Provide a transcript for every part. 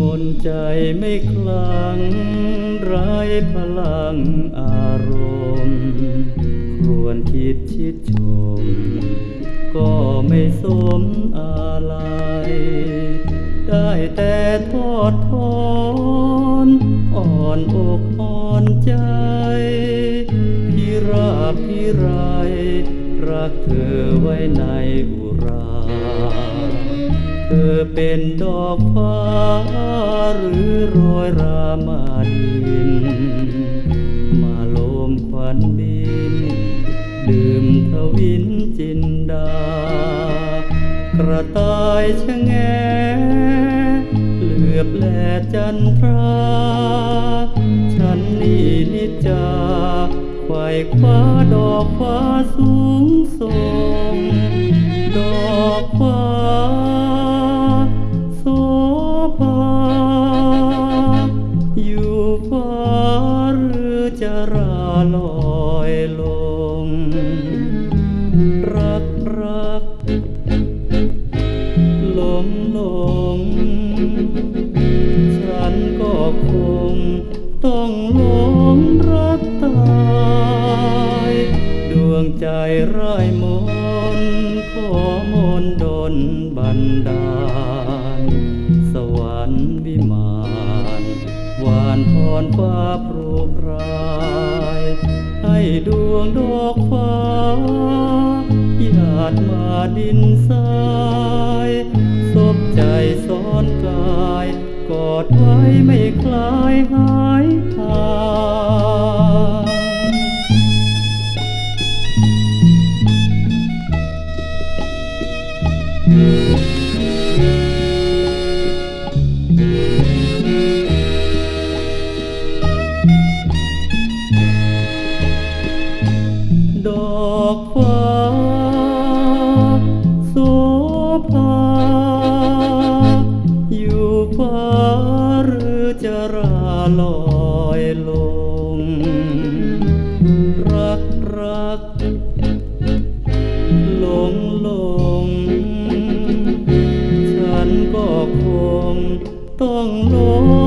มนใจไม่คลั่งไรพลังอารมณ์ครวนคิดชิดชม ก็ไม่สมอะไร ได้แต่ทอดทอนอ่อนอกอ่อนใจ รรักเธอไว้ในอุรา เธอเป็นดอกฟ้าหรือโรยรามาดิน มาโลมควันบิน ดื่มทวินจินดา กระต่ายชะแงเหลือบแลจันทรา ฉันนี่นิจจา ไฟคว้าดอกฟ้าสูงส่ง ดอกฟ้าโสภาอยู่ฟ้าหรือจะราลอยลง วงใจไร้ายมนขอมนดนบันดาล สวรรค์วิมานหวานพรฟ้าโปรกราย ให้ดวงดอกฟ้าหยาดมาดินทรายศพใจซ้อนกาย กอดไว้ไม่คลายหาย ดอกฟ้าโสภาอยู่ฟ้าหรือจะราลอยลง หล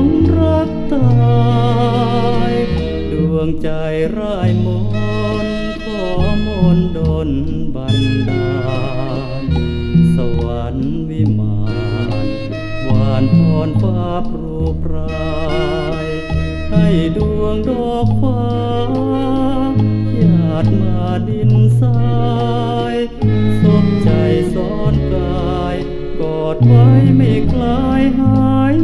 งรักตายดวงใจไร้ายมนต์ขอมนต์ดนบันดาล สวรรค์วิมานหวานพรฟ้าโปรปราย ให้ดวงดอกฟ้าหยาดมาดินทรายสมใจซ้อนกาย กอดไว้ไม่คลายหาย